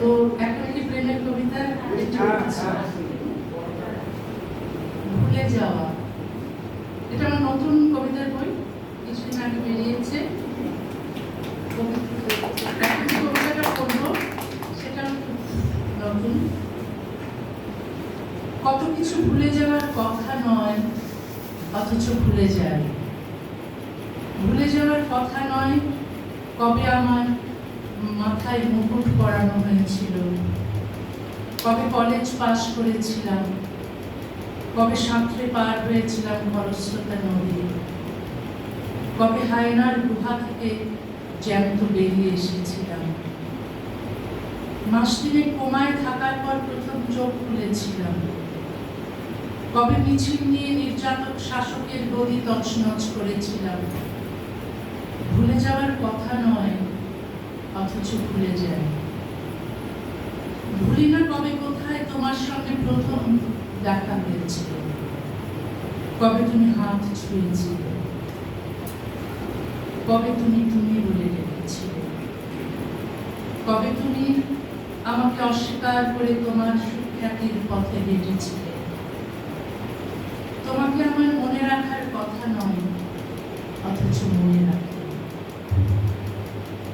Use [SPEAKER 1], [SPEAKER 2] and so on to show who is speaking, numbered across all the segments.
[SPEAKER 1] তো এখন কি প্রেমের কবিতা? একটু। ভুলে যাওয়া। এটা আমার নতুন কবিতার বই কিছুদিন আগে বেরিয়েছে। কবিতাটা পড়ব, সেটা নতুন। কত কিছু ভুলে যাওয়ার কথা নয়, অথচ ভুলে যায় ভুলে যাওয়ার কথা নয়, কবে আমার মাথায় মুকুট পরানো হয়েছিল। কবে কলেজ পাশ করেছিলাম, কবে সাঁতরে পার হয়েছিলাম খরস্রোতা নদী, কবে হায়নার গুহা থেকে জ্যান্ত বেরিয়ে এসেছিলাম। মাস দিনে কোমায় থাকার পর প্রথম চোখ খুলেছিলাম। কবে মিছিল নিয়ে নির্যাতক শাসকের গদি তছনছ করেছিলাম। ভুলে যাওয়ার নয় অথচ ভুলে যায়। ভুলি না কবে কোথায় তোমার সঙ্গে প্রথম দেখা হয়েছিল। কবে তুমি হাত ছুঁয়েছিলে। কবে তুমি তুমি বলে ডেকেছিলে কবে তুমি আমাকে অস্বীকার করে তোমার সুখ্যাতির পথে হেঁটেছিলে। তোমাকে আমার মনে রাখার কথা নয়, অথচ মনে রাখি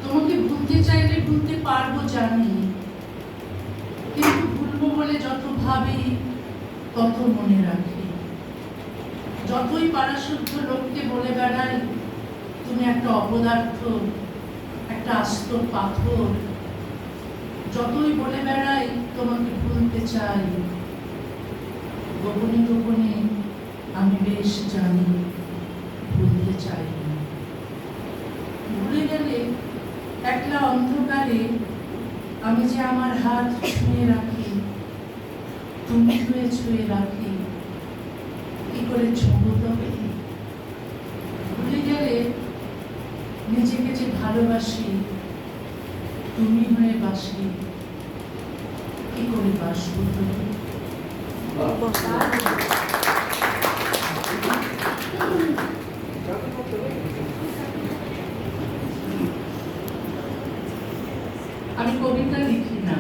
[SPEAKER 1] তোমাকে ভুলতে চাইলে ভুলতে পারব জানি কিন্তু ভুলবো বলে যত ভাবি তত মনে রাখি। যতই পারাশুদ্ধ লোককে বলে বেড়াই, তুমি একটা অপদার্থ, একটা আস্ত পাথর। যতই বলে বেড়াই, তোমাকে ভুলতে চাই। গোপনে গোপনে আমি বেশ জানি, ভুলতে চাই। ভুলে গেলে একলা অন্ধকারে আমি যে আমার হাত ছুঁয়ে রাখি তুমি ধুয়ে ছুঁয়ে রাখি। কি করে ছন্দ হবে ভুলে গেলে নিজেকে যে ভালোবাসি, তুমি হয়ে বাসি। কি করে বাস তুমি
[SPEAKER 2] আমি কবিতা লিখি না।